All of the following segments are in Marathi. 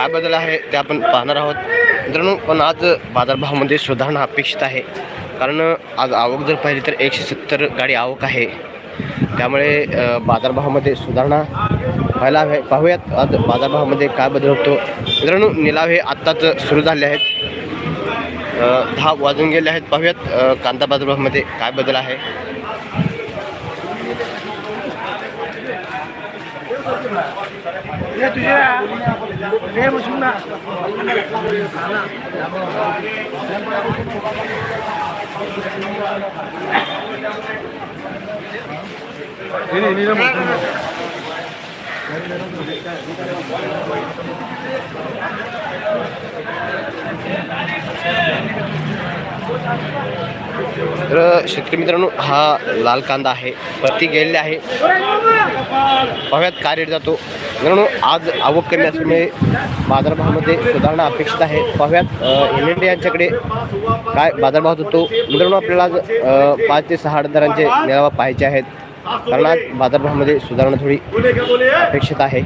काय बदल आहे ते आपण पाहणार आहोत. मित्रांनो पण आज बाजारभावामध्ये सुधारणा अपेक्षित आहे. कारण आज आवक जर पाहिली तर एकशे सत्तर गाडी आवक आहे. त्यामुळे बाजारभावामध्ये सुधारणा व्हायला हवे. पाहूयात आज बाजारभावामध्ये काय बदल होतो. मित्रांनो निलाव हे आत्ताच सुरू झाले आहेत. दहा वाजून गेले आहेत. पाहूयात कांदा बाजारभावामध्ये काय बदल आहे. तर शेतकरी मित्रांनो हा लाल कांदा आहे. प्रति गेलेले आहे. पाहूयात काय रेट जातो. मित्रांनो आज आवक कमी असल्यामुळे बाजारभावामध्ये सुधारणा अपेक्षित आहे. पाहूयात एम एन डी यांच्याकडे काय बाजारभाव होतो मित्रांनो आपल्याला आज पाच ते सहा दरांचे मेळावा पाहायचे आहेत. कारण आज बाजारभावामध्ये सुधारणा थोडी अपेक्षित आहे.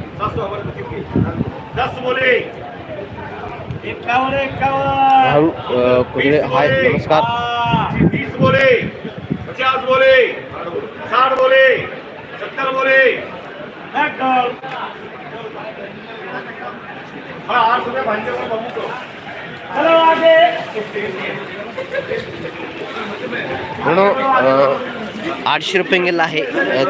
हाय नमस्कार. बोले बोले साठ बोले सत्तर बोले एक डॉल हाँ आठ रुपये भांजे को बबू को चलो आगे म्हणून आठशे रुपये गेला आहे.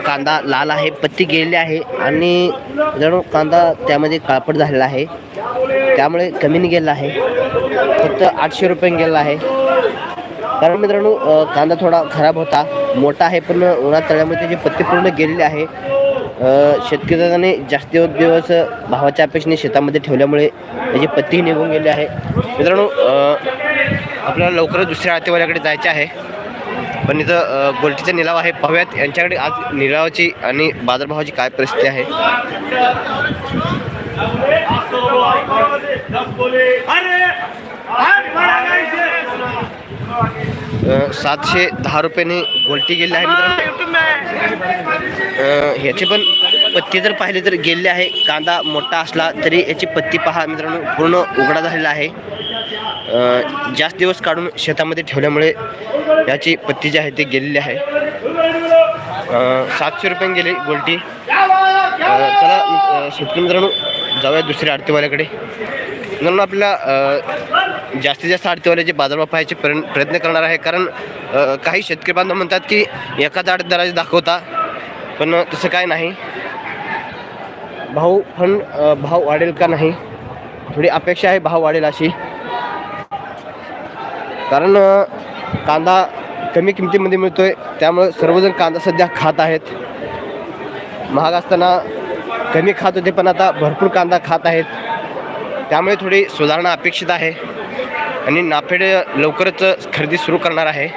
कांदा लाल आहे पत्ती गेलेली आहे आणि जणू कांदा त्यामध्ये काळपट झालेला आहे. त्यामुळे कमीने गेला आहे. फक्त आठशे रुपये गेला आहे. कारण मित्रांनो कांदा थोडा खराब होता. मोठा आहे पण उन्हात तळ्यामध्ये त्याची पत्ती पूर्ण गेलेली आहे शेतकऱ्याने जास्ती दादाने दिवस भावाच्या अपेक्षेने शेतामध्ये ठेवल्यामुळे त्याची पत्तीही निघून गेली आहे. मित्रांनो आपल्याला लवकरच दुसऱ्या आतेवाल्याकडे जायचे आहे. पण इथं गोलटीचा निलाव आहे. पाहूयात यांच्याकडे आज निलावाची आणि बाजारभावाची काय परिस्थिती आहे. अरे सातशे दहा रुपयाने गोल्टी गेली आहे मित्रांनो. अ, पण पत्ती जर पाहिले तर गेलेली आहे. कांदा मोठा असला तरी याची पत्ती पहा मित्रांनो पूर्ण उघडा झालेला आहे. जास्त दिवस काढून शेतामध्ये ठेवल्यामुळे याची पत्ती जी आहे ती गेलेली आहे. सातशे रुपये गेली गोल्टी. चला शेतकरी मित्रांनो जाऊया दुसऱ्या आरतीवाल्याकडे. मित्रांनो आपल्याला जास्तीत जास्त आरतीवाल्याचे म्हणजे बाजारभाव पाहायचे प्रयत्न प्रयत्न करणार आहे. कारण काही शेतकरी बांधव म्हणतात की एकाच आठ दराचे दाखवता पण तसं काय नाही. भाऊ पण भाव वाढेल का नाही? थोडी अपेक्षा आहे भाव वाढेल अशी. कारण कांदा कमी किमतीमध्ये मिळतोय त्यामुळे सर्वजण कांदा सध्या खात आहेत. महाग असताना कमी खात होते पण आता भरपूर कांदा खात आहेत. त्यामुळे थोडी सुधारणा अपेक्षित आहे. आणि नाफेड लवकरच खरेदी सुरू करणार आहे.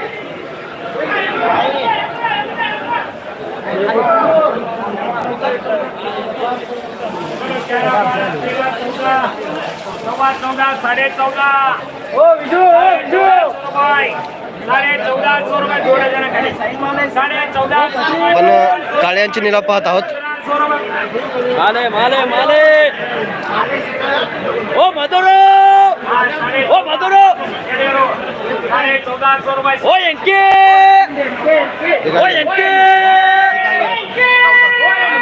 चौदा साडे चौदा पण काळ्यांचे निलाव पाहत आहोत. सौ रुपये माले माले माले ओ मधुरो ओ मधुरो साडे चौदा सौ रुपये ओ यांके ओ यांके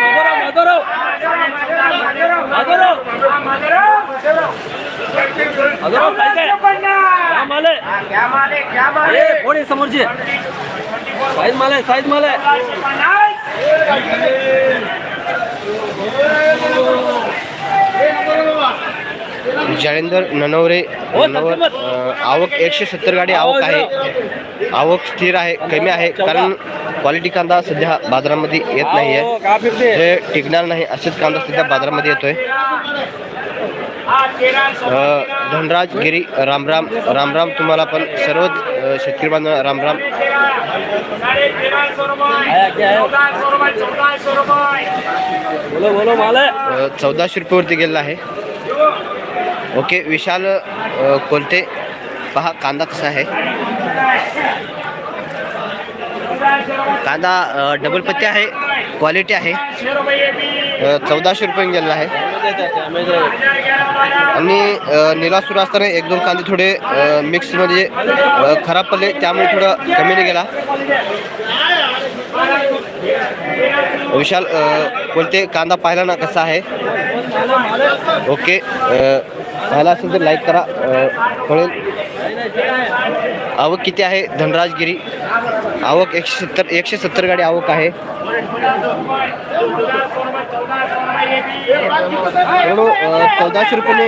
मधुरो मधुरो मधुरो मधुरो काय काय क्या जालिंदर ननवरे ननवर अ, आवक एकशे सत्तर गाडी आवक आहे. आवक स्थिर आहे कमी आहे कारण क्वालिटी कांदा सध्या बाजारामध्ये येत नाही आहे हो, टिकणार नाही असेच कांदा सध्या बाजारामध्ये येतोय. धनराज गिरी रामराम रामराम तुम्हाला पण सर्वच शेतकरी बांधव रामराम साडे रुपये चौदाशे रुपयेवरती गेलेला आहे. ओके विशाल कोलते पहा कांदा कसा आहे. कांदा डबल पत्ती आहे क्वालिटी आहे. चौदाशे रुपये गेलेला आहे. आणि निलासूर असताना एक दोन कांदे थोडे मिक्स मिक्समध्ये खराब पडले त्यामुळे थोडं कमीने गेला. विशाल बोलते कोणते कांदा पाहिला ना कसा आहे? ओके पाहिला असेल तर लाईक करा कळेल. आवक किती आहे धनराजगिरी आवक एकशे सत्तर एकशे सत्तर गाडी आवक आहे. चौदाशे रुपयाने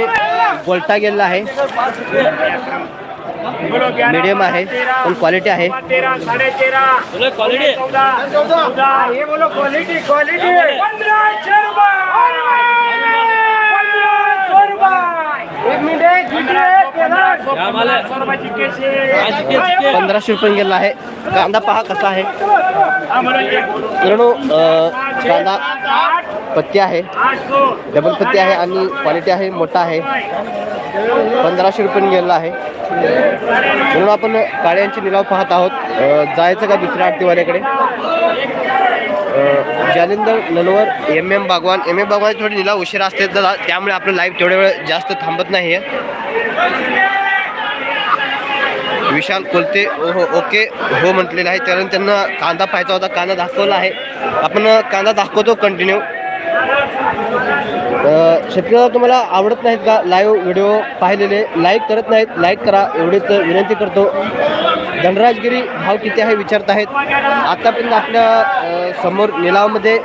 गोल्टा गेलेला आहे. मीडियम आहे पण क्वालिटी आहे. क्वालिटी चौदा चौदा हे बोलो क्वालिटी क्वालिटी पंधराशे रुपये पंधराशे रुपये एक मिनिट क्या माल है? सौ रुपयाची केशी हा, जिके, जिके. पंधराशे रुपये गेला आहे. कांदा पहा कसा आहे. हा. मित्रांनो कांदा पत्ती आहे. डबल पत्ती आहे आणि क्वालिटी आहे मोठा आहे. पंधराशे रुपये गेलेला आहे. म्हणून आपण काळ्यांचे निलाव पाहत आहोत. जायचं का दुसऱ्या आरतीवाल्याकडे? Jalindar Nalawar M M Bagwan. M M Bagwan थोडी निला उशिरा असते जरा त्यामुळे आपलं लाईव्ह तेवढ्या वेळ जास्त थांबत नाही आहे विशाल कोलते हो ओके हो म्हटलेलं आहे. कारण त्यांना कांदा पाहायचा होता कांदा दाखवला आहे. आपण कांदा दाखवतो कंटिन्यू शेतकऱ्याला तुम्हाला आवडत नाहीत का लाईव्ह व्हिडिओ पाहिलेले? लाईक करत नाहीत लाईक करा. एवढीच विनंती करतो. धनराजगिरी भाव किती आहे विचारत आहेत. आतापर्यंत आपल्यासमोर निलावामध्ये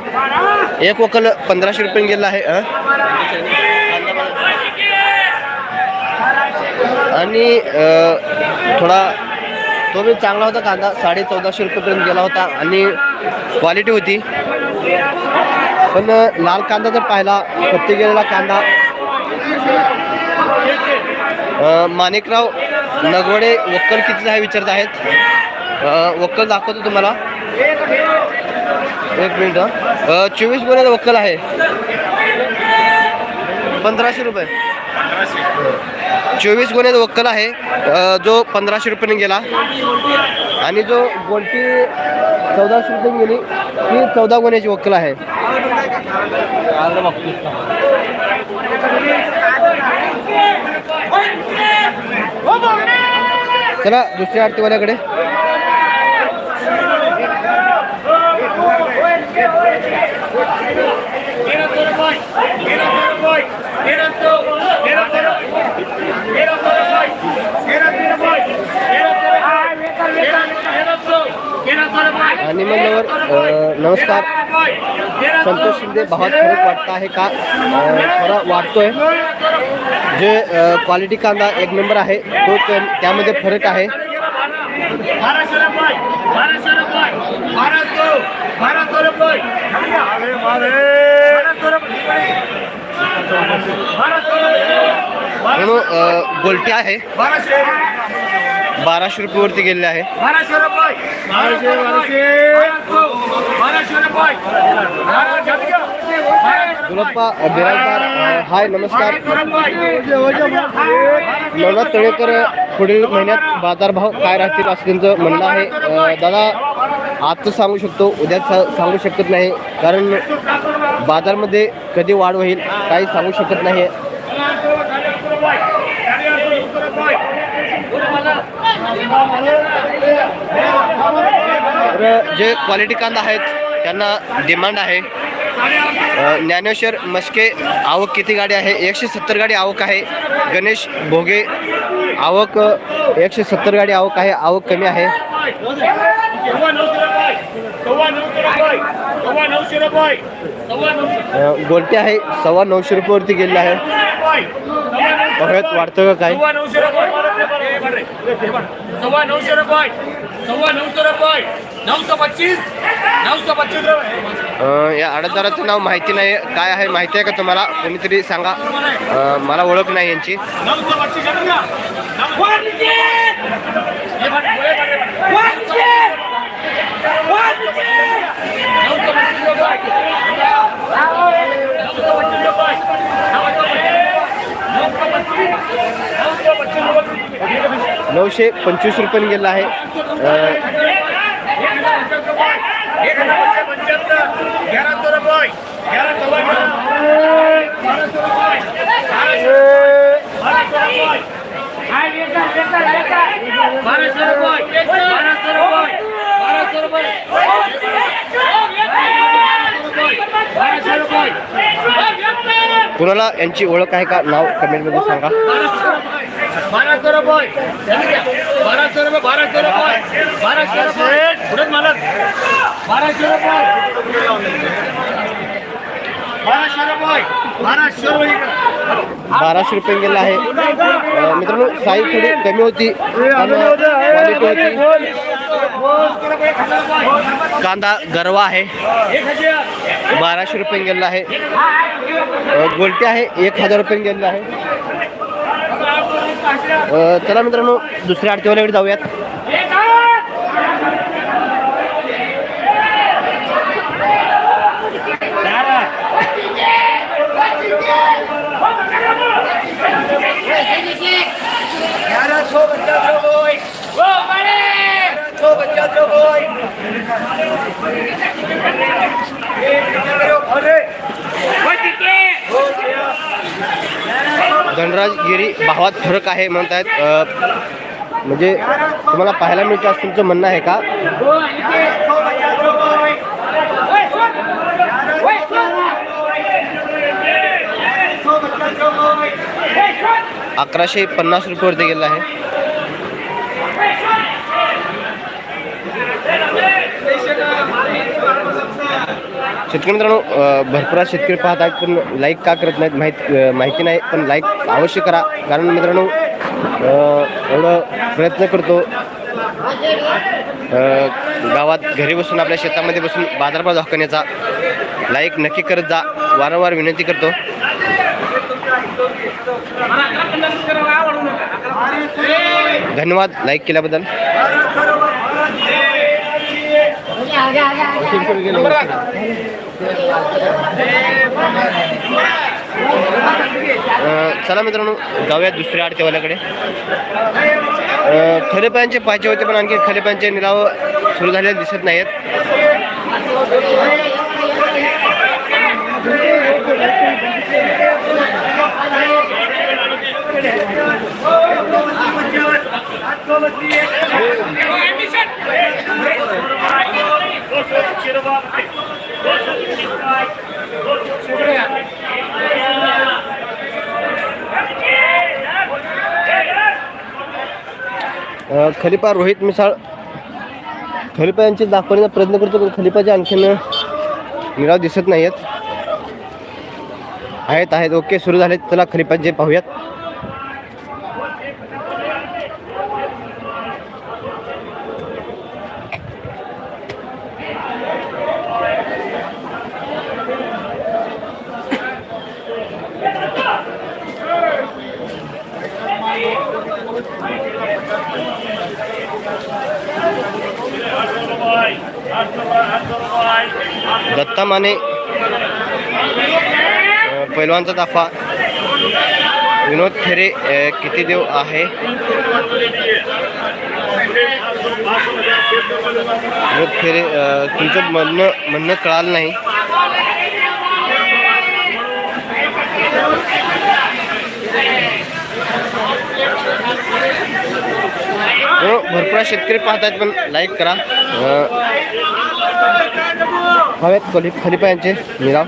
एक वकल पंधराशे रुपये गेला आहे आणि थोडा तो बी चांगला होता कांदा साडे चौदाशे रुपयेपर्यंत गेला होता आणि क्वालिटी होती. पण लाल कांदा जर पाहिला पत्ती गेलेला कांदा माणिकराव नगवडे वक्कल किती आहे विचारत आहेत. वक्कल दाखवतो तुम्हाला. एक मिनिट चोवीस गुन्ह्याचा वक्कल आहे. पंधराशे रुपये. चोवीस गुन्ह्याचा वक्कल आहे. जो पंधराशे रुपयाने गेला. आणि जो गोल्टी चौदाशे रुपये गेली ती चौदा गुन्ह्याची वक्कल आहे. हो, चला दुसऱ्या आरतीवाल्याकडे. आणि म्हणल्यावर नमस्कार. संतोष शिंदे भावात फरक वाटत आहे का? थोडा वाटतोय जे क्वालिटी कांदा एक नंबर आहे तो त्या- त्यामध्ये फरक आहे. गोल्टी आहे. बाराशे बाराशे रुपयेवरती गेलेले आहे. रुपये. रुपये. गुलप्पा बिराजदार हाय नमस्कार. नवनाथ तळेकर पुढील महिन्यात बाजारभाव काय राहतील असं त्यांचं म्हणणं आहे. दादा आजचं सांगू शकतो उद्या सांगू शकत नाही कारण बाजारमध्ये कधी वाढ होईल काही सांगू शकत नाही तर जे क्वालिटी कांदा आहेत त्यांना डिमांड आहे. ज्ञानेश्वर मस्के आवक किती गाडी आहे? एकशे सत्तर गाडी आवक आहे. गणेश भोगे आवक एकशे सत्तर गाडी आवक आहे. आवक कमी आहे. सव्वा आहे सव्वा नऊशे रुपयेवरती गेलेली आहे. बघत वाढतं का काय. सव्वा नऊशे रुपये सव्वा नऊशे रुपये. सव्वा नऊशे रुपये. नऊशे पच्चीस. नऊशे पच्चीस रुपये. अ, या आडतदाराचं नाव माहिती नाही. काय आहे माहिती आहे का तुम्हाला? कोणीतरी सांगा. अ, मला ओळख नाही यांची. नऊशे पच्चीस रुपया हे बघ, पुढे बघ, हे बघ. नऊशे पच्चीस रुपये. नऊशे पच्चीस रुपये. नऊशे पच्चीस. नऊशे पच्चीस रुपये. नऊशे पंचवीस रुपयाने गेलेला आहे अ, एक हजार नऊशे पंचवीस रुपये तेरा आहे. बाराशे रुपये बाराशे रुपये बाराशे रुपये बाराशे रुपये कुणाला यांची ओळख आहे का? नाव कमेंटमध्ये सांगा. बाराशे रुपये. गेला आहे. मित्रांनो साई थोडी कमी होती. क्वालिटी होती. कांदा गरवा आहे. बाराशे रुपये गेलेला आहे. गोलटी आहे एक हजार रुपये गेलेला आहे. चला मित्रांनो दुसऱ्या आडतीवाल्याकडे जाऊयात. धनराजगिरी भावात फरक आहे म्हणतायत. आहेत म्हणजे तुम्हाला पाहायला मिळतं असं तुमचं म्हणणं आहे का? अकराशे पन्नास रुपयेवरती गेलं आहे. शेतकरी मित्रांनो भरपूर शेतकरी पाहत आहेत पण लाईक का करत नाहीत माहीत माहिती नाही पण लाईक अवश्य करा. कारण मित्रांनो एवढं प्रयत्न करतो गावात घरी बसून आपल्या शेतामध्ये बसून बाजारभाव दाखवण्याचा. लाईक नक्की करत जा. वारंवार विनंती करतो. धन्यवाद लाईक केल्याबद्दल. अं, चला मित्रांनो जाऊया दुसऱ्या आडतेवाल्याकडे खरेपायांचे पाहिजे होते पण आणखी खरेपायांचे निलाव सुरू झालेले दिसत नाहीत आहेत खलिपा रोहित मिसाळ. खलिपा यांचे दाखवण्याचा प्रयत्न करतो पण खलिपाचे आणखीन निराव दिसत नाही आहेत आहेत. ओके सुरू झाले. चला खलिपाचे पाहूयात. दत्ता माने पैलवानचा ताफा विनोद खेरे किती देव आहे? विनोद खेरे तुमचं म्हणणं म्हणणं कळालं नाही. हो, भरपूर शेतकरी पाहतात पण लाईक करा. हवेत खली खलिपा यांचे निराव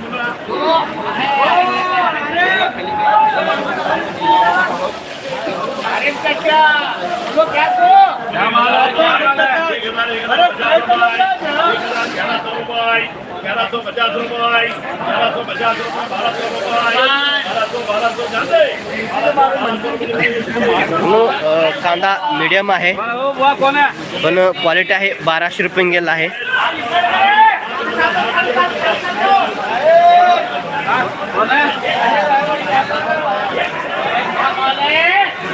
ग्यारह पचास रुपये ग्यारह सौ पचास रुपये बारह सौ रुपये बारह सौ बारह सौ जाते कांदा मीडियम आहे. पण क्वालिटी आहे बाराशे रुपये गेला आहे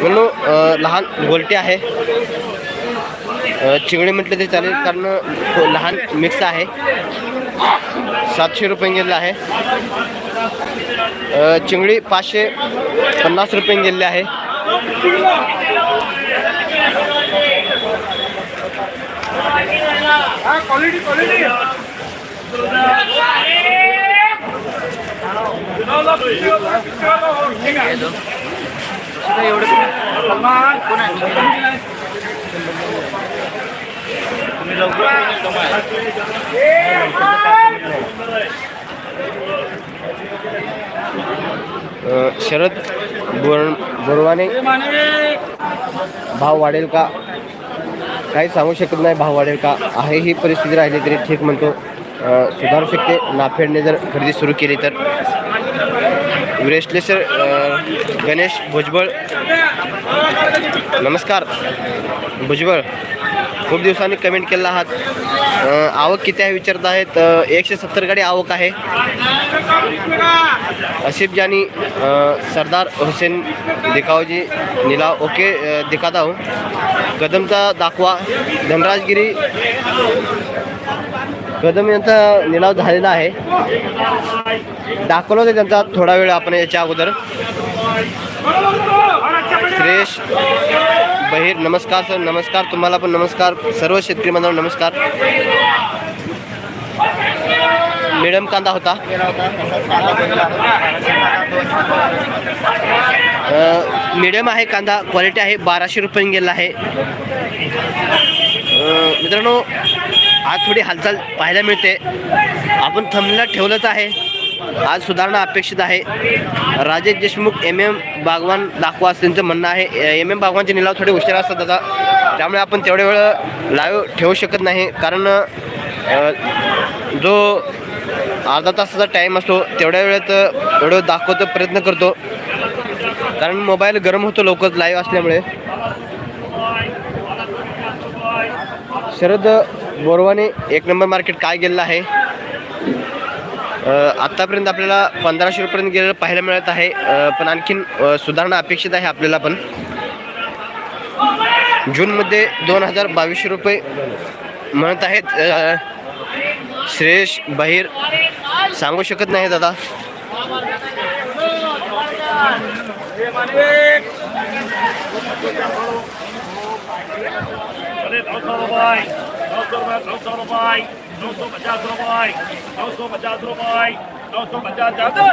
मित्रांनो, लहान गोलटी आहे. अं, चिंगडी म्हटलं ते चालेल कारण हो, लहान मिक्स आहे. सातशे रुपये गेलेलं आहे. चिंगडी पाचशे पन्नास रुपये गेलेली आहे. शरद बोर बोरवाने भाव वाढेल का? काही सांगू शकत नाही भाव वाढेल का? आहे ही परिस्थिती राहिली तरी ठीक म्हणतो. सुधारू शकते. नाफेडने जर खरेदी सुरू केली तर. विरेशलेसर गणेश भुजबळ. नमस्कार. भुजबळ खूप दिवसांनी कमेंट केला आहात. आवक किती आहे विचारत आहेत? एकशे सत्तर गाडी आवक आहे. असिफ जानी सरदार हुसेन दिखावजी निलाव ओके दिखाता हूँ. कदमचा दाखवा धनराजगिरी. कदम यांचा निलाव झालेला आहे. दाखवलं होतं त्यांचा थोडा वेळ आपण याच्या अगोदर. श्रेयश बहिर नमस्कार सर नमस्कार. तुम्हाला पण नमस्कार. सर्व शेतकरी बांधवांना नमस्कार. मिडम कांदा होता. मिडियम आहे कांदा क्वालिटी आहे बाराशे रुपये गेला आहे. मित्रांनो आज थोडी हालचाल पाहायला मिळते. आपण थंबला ठेवलंच आहे. आज सुधारणा अपेक्षित आहे. राजेश देशमुख एम एम बागवान दाखवा त्यांचं म्हणणं आहे. एम एम बागवानचे निलाव थोडे उशिरा असतात दादा. त्यामुळे आपण तेवढ्या वेळ लाईव्ह ठेवू शकत नाही. कारण जो अर्धा तासाचा टाईम असतो तेवढ्या वेळेत व्हिडिओ दाखवतो प्रयत्न करतो. कारण मोबाईल गरम होतो लवकर लाईव्ह असल्यामुळे. शरद बोरवाने एक नंबर मार्केट काय गेलेलं आहे? आत्तापर्यंत आपल्याला पंधराशे रुपयापर्यंत गेलेलं पाहायला मिळत आहे. पण आणखीन सुधारणा अपेक्षित आहे आपल्याला पण. जूनमध्ये दोन हजार बावीसशे रुपये म्हणत आहेत. श्रेयश बहिर सांगू शकत नाही दादा. अरे नौ सौ रुपये नौ सौ रुपये नौ सौ रुपये नौ सौ पचास रुपये नौ सौ पचास रुपये नौ सौ पचास जाते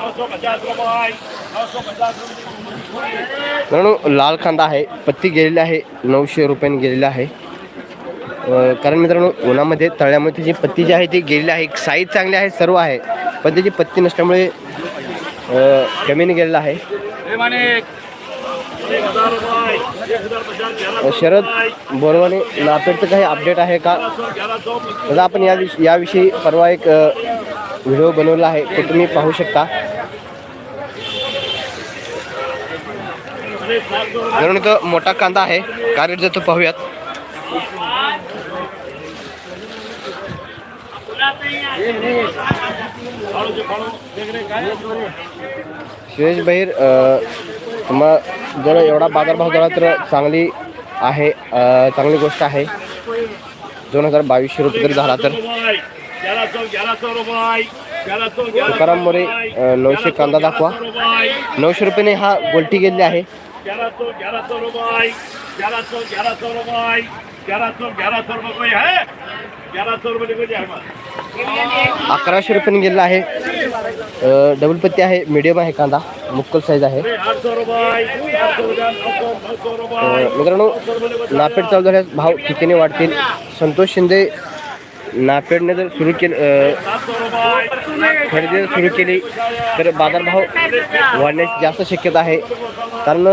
नौ सौ पचास मित्रांनो लाल कांदा आहे. पत्ती गेलेली आहे. नऊशे रुपयांनी गेलेली आहे. कारण मित्रांनो उन्हामध्ये तळ्यामध्ये त्याची पत्ती जी आहे ती गेलेली आहे. साईज चांगली आहे सर्व आहे. पण त्याची पत्ती नसल्यामुळे कमीने गेलेला आहे. शरद बोरवाने नापेडचं काही अपडेट आहे का? दादा आपण या याविषयी परवा एक व्हिडिओ बनवला आहे. तो तुम्ही पाहू शकता. म्हणून मोठा कांदा आहे. काय रेट जातो पाहूयात. सुरेश बहिर तुम्हाला जर एवढा बाजारभाव झाला तर चांगली आहे चांगली गोष्ट आहे. दोन हजार बावीसशे रुपये जरी झाला तर. रुपये ग्यारह सौ ग्यारह तुकाराम मोरे नऊशे कांदा दाखवा. नऊशे रुपयाने हा गोलटी गेलेली आहे. अकराशे रुपये अकराशे रुपयाने गेलेला आहे. डबल पत्ती आहे मीडियम आहे कांदा मुक्कल साईज आहे. मित्रांनो नापेड चालू झाल्यास भाव ठिकाणी वाढतील? संतोष शिंदे नापेडने जर सुरू केलं खरेदी जर सुरू केली तर बाजारभाव वाढण्याची जास्त शक्यता आहे. कारण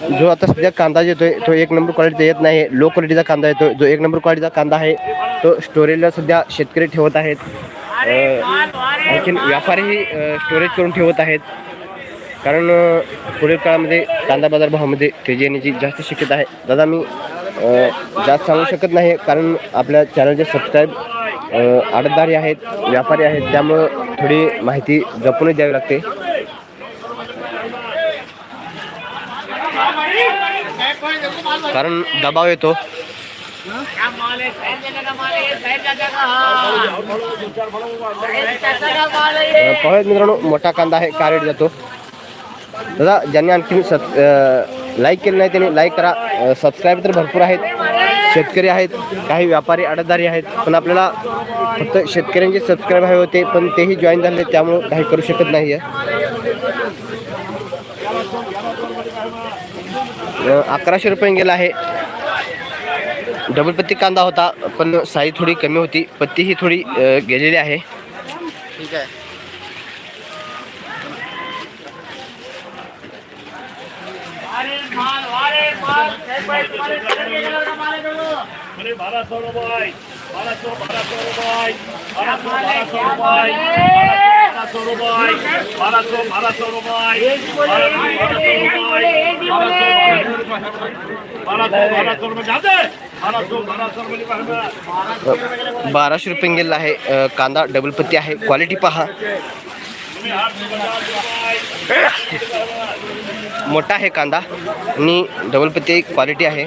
जो आता सध्या कांदा येतोय तो एक नंबर क्वालिटीचा येत नाही लो क्वालिटीचा कांदा येतो जो एक नंबर क्वालिटीचा कांदा आहे तो स्टोरेजला सध्या शेतकरी ठेवत आहेत. आणखीन व्यापारीही स्टोरेज करून ठेवत आहेत. कारण पुढील काळामध्ये कांदा बाजार भावामध्ये तेजी येण्याची जास्त शक्यता आहे. दादा मी जास्त सांगू शकत नाही कारण आपल्या चॅनलचे सबस्क्राईब आडतदारी आहेत व्यापारी आहेत त्यामुळं थोडी माहिती जपूनच द्यावी लागते. कारण दबाव येतो. पाहूयात मित्रांनो मोठा कांदा आहे कारेट जातो. दादा ज्यांनी आणखी सब लाईक केलं नाही त्यांनी लाईक करा. सबस्क्राईब तर भरपूर आहेत. शेतकरी आहेत काही व्यापारी अडतदारी आहेत. पण आपल्याला फक्त शेतकऱ्यांचे सबस्क्राईब हवे होते पण तेही जॉईन झाले त्यामुळं काही करू शकत नाही आहे अकराशे रुपये गेला आहे डबल पत्ती कांदा होता पण साईज थोडी कमी होती पत्ती ही थोडी गेलेली आहे ठीक आहे अरे बारा सौ रुपये बारा सौ बारा सौ रुपये बारा सौ बारा सौ रुपये बारा सौ रुपये बारा सौ बारा सौ बाराशे रुपये गेलेला आहे कांदा डबल पत्ती आहे. क्वालिटी पहा. मोठा आहे कांदा आणि डबल पत्ती क्वालिटी आहे.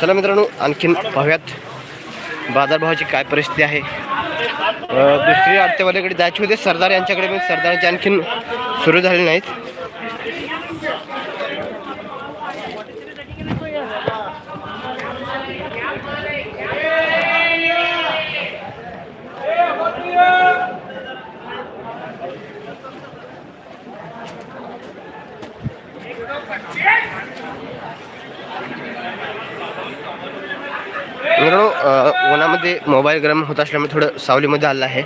चला मित्रांनो आणखीन पाहूयात बाजारभावाची काय परिस्थिती आहे. दुसरी आडतेवाल्याकडे जायचे होते. सरदार यांच्याकडे पण सरदारांचे आणखीन सुरू झाले नाहीत मित्रांनो अ, मोबाईल गरम होत असल्यामुळे थोडं सावलीमध्ये आलं आहे.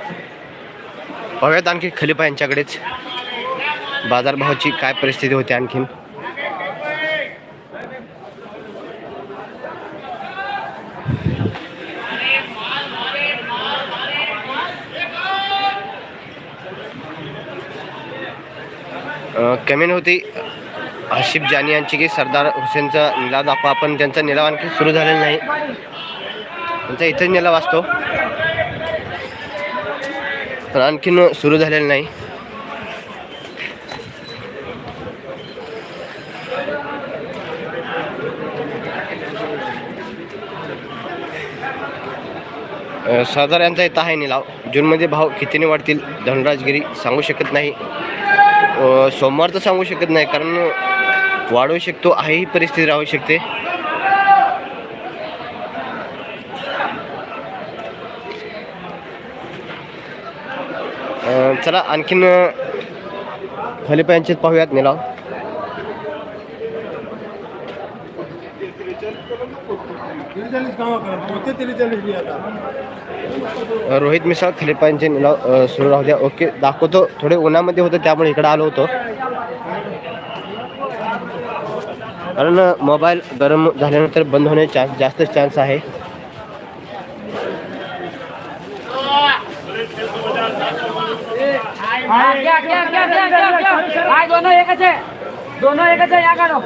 पाहूयात आणखी खलिपा यांच्याकडेच. बाजारभावाची काय परिस्थिती होती आणखीन? अ, कमेंट होती आशिफ जानी यांची की सरदार हुसेनचा निलाव दाखवा. पण त्यांचा निलाव आणखी सुरू झालेला नाही. त्यांचा इथेच निलाव असतो पण आणखीन सुरू झालेलं नाही. सरदार यांचा इथं आहे निलाव. जूनमध्ये भाव कितीने वाढतील धनराजगिरी सांगू शकत नाही. सोमवार तर सांगू शकत नाही कारण वाढू शकतो आहे ही परिस्थिती राहू शकते अ, चला आणखीन खलिपा यांचेच पाहूयात निलाव रोहित मिसाळ खलिपा यांचे निलाव सुरू राहू द्या. ओके दाखवतो. थोडे उन्हामध्ये होतं त्यामुळे इकडे आलो होतो. कारण मोबाईल गरम झाल्यानंतर बंद होण्याचे चान्स जास्त चान्स आहे हाँ, क्या क्या क्या क्या क्या क्या हाँ दोनों एक है दोनों एक है यहाँ काढो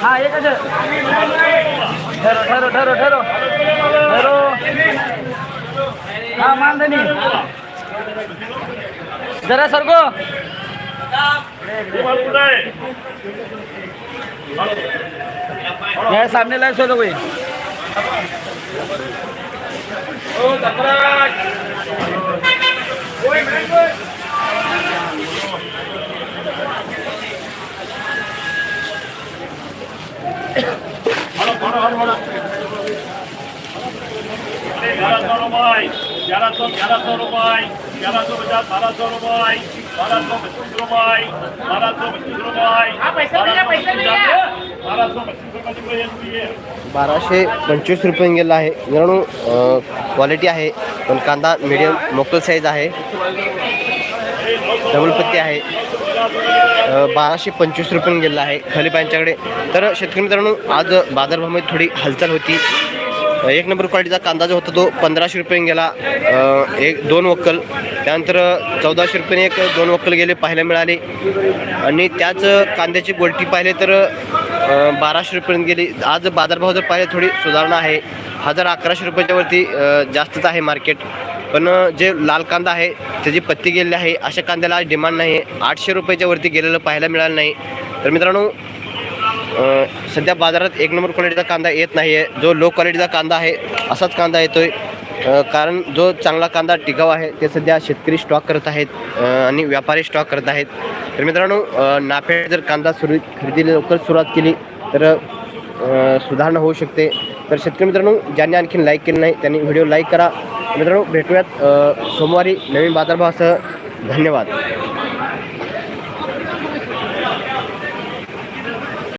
हाँ एक है ठरो ठरो ठरो ठरो ठरो हाँ मानधनी जरा सरको तुम्हाला कुठं आहे यहाँ सामने लाए सोलो कोई ग्यारह सौ रुपये ग्यारह सौ ग्यारह सौ रुपये ग्यारह सौ पचास बारह सौ रुपये बारह सौ पच्चीस रुपये बारह सौ पच्चीस रुपये बारह सौ बाराशे पंचवीस रुपये गेला आहे. मित्रांनो क्वालिटी आहे पण कांदा मिडियम मोकल साईज आहे. डबल पत्ती आहे. बाराशे पंचवीस रुपये गेला आहे. खलिपा तर शेतकरी मित्रांनो आज बाजारभावामध्ये थोडी हालचाल होती. एक नंबर क्वालिटीचा कांदा जो होता तो पंधराशे रुपये गेला. एक दोन वक्कल. त्यानंतर चौदाशे रुपयेने एक दोन वक्कल गेले पाहायला मिळाले. आणि त्याच कांद्याची गोलटी पाहिले तर बाराशे रुपयेपर्यंत गेली. आज बाजारभाव जर पाहिले थोडी सुधारणा आहे. हजार अकराशे रुपयाच्या वरती जास्तच आहे मार्केट पण जे लाल कांदा आहे त्याची पत्ती गेलेली आहे. अशा कांद्याला आज डिमांड नाही. आठशे रुपयाच्या वरती गेलेलं पाहायला मिळालं नाही. तर मित्रांनो सध्या बाजारात एक नंबर क्वालिटीचा कांदा येत नाही आहे जो लो क्वालिटीचा कांदा आहे असाच कांदा येतो आहे कारण जो चांगला कांदा टिकाऊ आहे ते सध्या शेतकरी स्टॉक करत आहेत आणि व्यापारी स्टॉक करत आहेत. तर मित्रांनो नाफेड जर कांदा सुरू खरेदीला लवकर सुरुवात केली तर सुधारणा होऊ शकते. तर शेतकरी मित्रांनो ज्यांनी आणखीन लाईक केलं नाही त्यांनी व्हिडिओ लाईक करा. मित्रांनो भेटूयात सोमवारी नवीन बाजारभावासह. धन्यवाद.